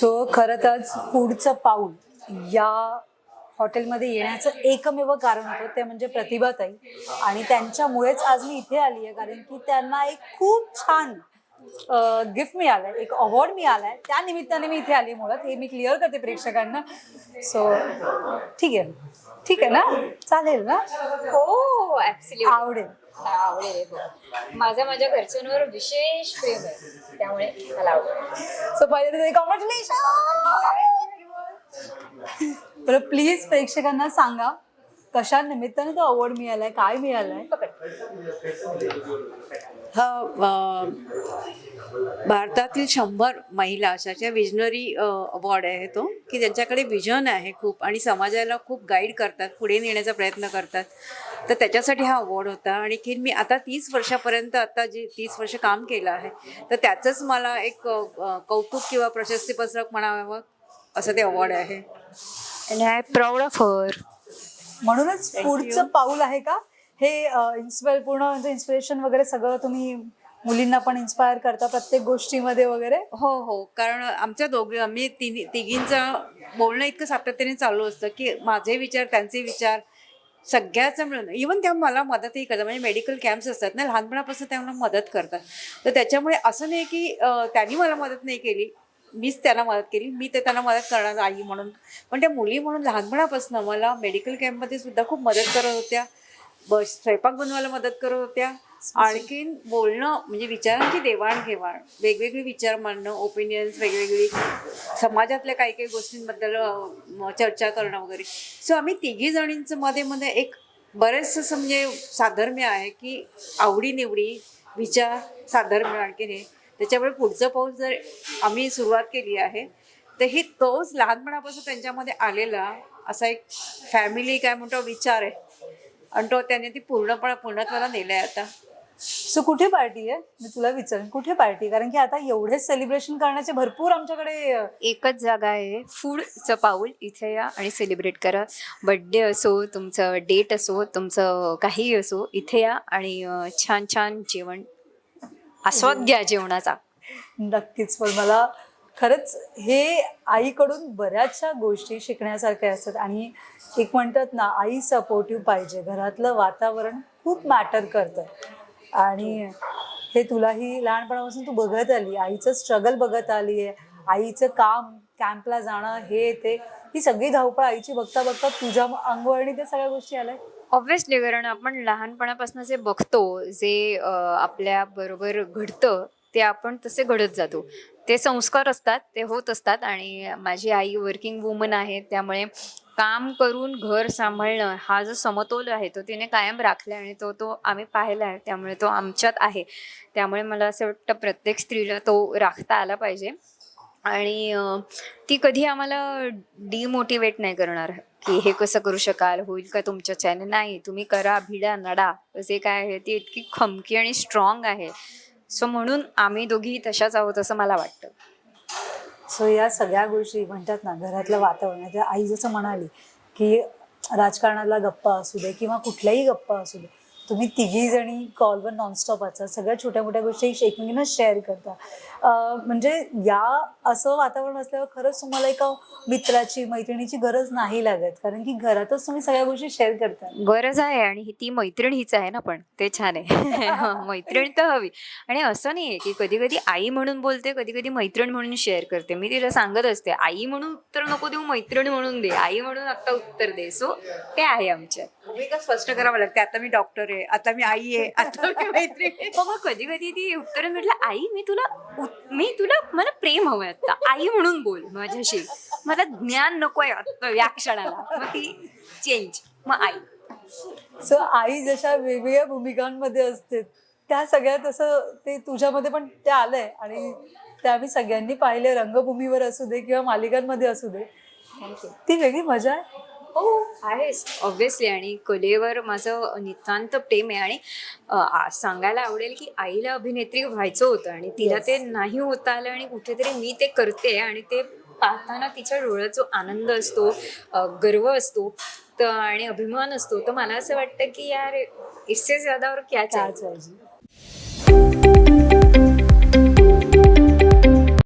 So खरंतर आज फूडचं पाऊल या हॉटेलमध्ये येण्याचं एकमेव कारण होतं ते म्हणजे प्रतिभाताई. आणि त्यांच्यामुळेच आज मी इथे आली आहे कारण की त्यांना एक खूप छान गिफ्ट मिळालंय एक अवॉर्ड मिळालाय. त्या निमित्ताने मी इथे आली मुळात. हे मी क्लिअर करते प्रेक्षकांना. सो ठीक आहे. ठीक आहे ना? चालेल ना? हो ऍब्सल्युटली आवडेल. आवडेल हो. माझं माझ्या घरच्यांवर विशेष प्रेम आहे. त्यामुळे मला आवडेल. सो पहिले कॉंग्रॅच्युलेशन प्लीज प्रेक्षकांना सांगा कशा निमित्ताने तो अवॉर्ड मिळालाय काय मिळालाय? हा भारतातील शंभर महिला अशाच्या विजनरी अवॉर्ड आहे तो की ज्यांच्याकडे विजन आहे खूप आणि समाजाला खूप गाईड करतात पुढे नेण्याचा प्रयत्न करतात. तर त्याच्यासाठी हा अवॉर्ड होता आणि की मी आता तीस वर्षापर्यंत आता जे तीस वर्ष काम केलं आहे तर त्याचंच मला एक कौतुक किंवा प्रशस्तीपत्रक म्हणावं असं ते अवॉर्ड आहे. And I proud of her म्हणूनच पुढचं पाऊल आहे का? हे इन्स्पायर पूर्ण म्हणजे इन्स्पिरेशन वगैरे सगळं तुम्ही मुलींना पण इन्स्पायर करता प्रत्येक गोष्टीमध्ये वगैरे? हो हो. कारण आमच्या दोघे आम्ही तिन्ही तिघींचं बोलणं इतकं सातत्याने चालू असतं की माझे विचार त्यांचे विचार सगळ्याचं मिळून. इवन त्या मला मदतही करतात. म्हणजे मेडिकल कॅम्प्स असतात ना लहानपणापासून त्या मला मदत करतात. तर त्याच्यामुळे असं नाही की त्यांनी मला मदत नाही केली. मीच त्यांना मदत केली. मी ते त्यांना मदत करणार आई म्हणून. पण त्या मुली म्हणून लहानपणापासून मला मेडिकल कॅम्पमध्ये सुद्धा खूप मदत करत होत्या. बस स्वयंपाक बनवायला मदत करत होत्या. आणखीन बोलणं म्हणजे विचारांची देवाणघेवाण वेगवेगळे विचार मांडणं ओपिनियन्स वेगवेगळी समाजातल्या काही काही गोष्टींबद्दल चर्चा करणं वगैरे. सो आम्ही तिघी जणींचं मध्ये मध्ये एक बरेच असं म्हणजे साधर्म्य आहे की आवडीनिवडी विचार साधर्म्य आणखीन हे. त्याच्यामुळे पुढचं पाऊल जर आम्ही सुरुवात केली आहे तर ही तोच लहानपणापासून त्यांच्यामध्ये आलेला असा एक फॅमिली काय म्हणतो विचार आहे. आणि तो त्याने ती पूर्णपणे पूर्णत्वाला नेलाय आता. सो कुठे पार्टी आहे? मी तुला विचारेन कुठे पार्टी? कारण की आता एवढे सेलिब्रेशन करण्याचे भरपूर आमच्याकडे अ, एकच जागा आहे फूडचं पाऊल. इथे या आणि सेलिब्रेट करा. बड्डे असो तुमचं डेट असो तुमचं काही असो इथे या आणि अं, छान छान जेवण. आस्वाद घ्या जेवणाचा. नक्कीच पण मला खरंच हे आईकडून बऱ्याचशा गोष्टी शिकण्यासारख्या असतात. आणि एक म्हणतात ना आई सपोर्टिव्ह पाहिजे. घरातलं वातावरण खूप मॅटर करतं. आणि हे तुलाही लहानपणापासून तू बघत आली आईचं स्ट्रगल बघत आली आहे आईचं काम कॅम्पला जाणं हे ते ही सगळी धावपळ आईची बघता बघता तुझ्या अंगवळणी त्या सगळ्या गोष्टी आल्या? ऑब्व्हियसली कारण आपण लहानपणापासून जे बघतो जे आपल्या बरोबर घडतं ते आपण तसे घडत जातो. ते संस्कार असतात ते होत असतात आणि माझी आई वर्किंग वुमन आहे त्यामुळे काम करून घर सांभाळणं हा जो समतोल आहे तो तिने कायम राखला आणि तो तो आम्ही पाहिला आहे त्यामुळे तो आमच्यात आहे. त्यामुळे मला असं वाटतं प्रत्येक स्त्रीला तो राखता आला पाहिजे. आणि ती कधी आम्हाला डिमोटिवेट नाही करणार की हे कसं करू शकाल होईल का तुमच्याच्याने नाही तुम्ही करा भिडा नडा जे काय आहे ती इतकी खमकी आणि स्ट्रॉंग आहे. सो म्हणून आम्ही दोघी तशाच आहोत असं मला वाटतं. सो या सगळ्या गोष्टी म्हणतात ना घरातलं वातावरण आता आई जसं म्हणाली की राजकारणाला गप्पा असू दे किंवा कुठल्याही गप्पा असू दे तुम्ही तिघी जणी कॉलवर नॉनस्टॉप असतात सगळ्या छोट्या मोठ्या गोष्टी एकमेकींना शेअर करता. म्हणजे या असं वातावरण असल्यावर खरंच तुम्हाला एका मित्राची मैत्रिणीची गरज नाही लागत. कारण की घरातच तुम्ही सगळ्या गोष्टी शेअर करता. गरज आहे आणि ती मैत्रीण हीच आहे ना पण. ते छान आहे. मैत्रीण तर हवी. आणि असं नाही आहे की कधी कधी आई म्हणून बोलते कधी कधी मैत्रीण म्हणून शेअर करते. मी तिला सांगत असते आई म्हणून उत्तर नको देऊ मैत्रीण म्हणून दे. आई म्हणून आता उत्तर दे. सो ते आहे आमच्या भूमिका स्पष्ट करावं लागते. आता मी डॉक्टर आहे आता मी आई आहे आता मी मैत्रीण आहे. मग कधी कधी ती उत्तर म्हटलं आई मी तुला उत- मी तुला मला प्रेम हवंय आता. आई म्हणून बोल माझ्याशी. मला ज्ञान नकोय आता या क्षणाला. मग ती चेंज मग आई. सो आई जशा वेगवेगळ्या भूमिकांमध्ये असते त्या सगळ्यात असं ते तुझ्यामध्ये पण ते आलंय आणि ते आम्ही सगळ्यांनी पाहिले रंगभूमीवर असू दे किंवा मालिकांमध्ये असू दे. ती वेगळी मजा आहे. हो आहेच. ऑब्व्हियसली आणि कलेवर माझं नितांत प्रेम आहे आणि अ, सांगायला आवडेल की आईला अभिनेत्री व्हायचं होतं आणि तिला Yes. ते नाही होता आलं आणि कुठेतरी मी ते करते आणि ते पाहताना तिच्या डोळ्यात जो आनंद असतो अ, गर्व असतो तर आणि अभिमान असतो. तर मला असं वाटतं की यार इससे ज्यादा और क्या पाहिजे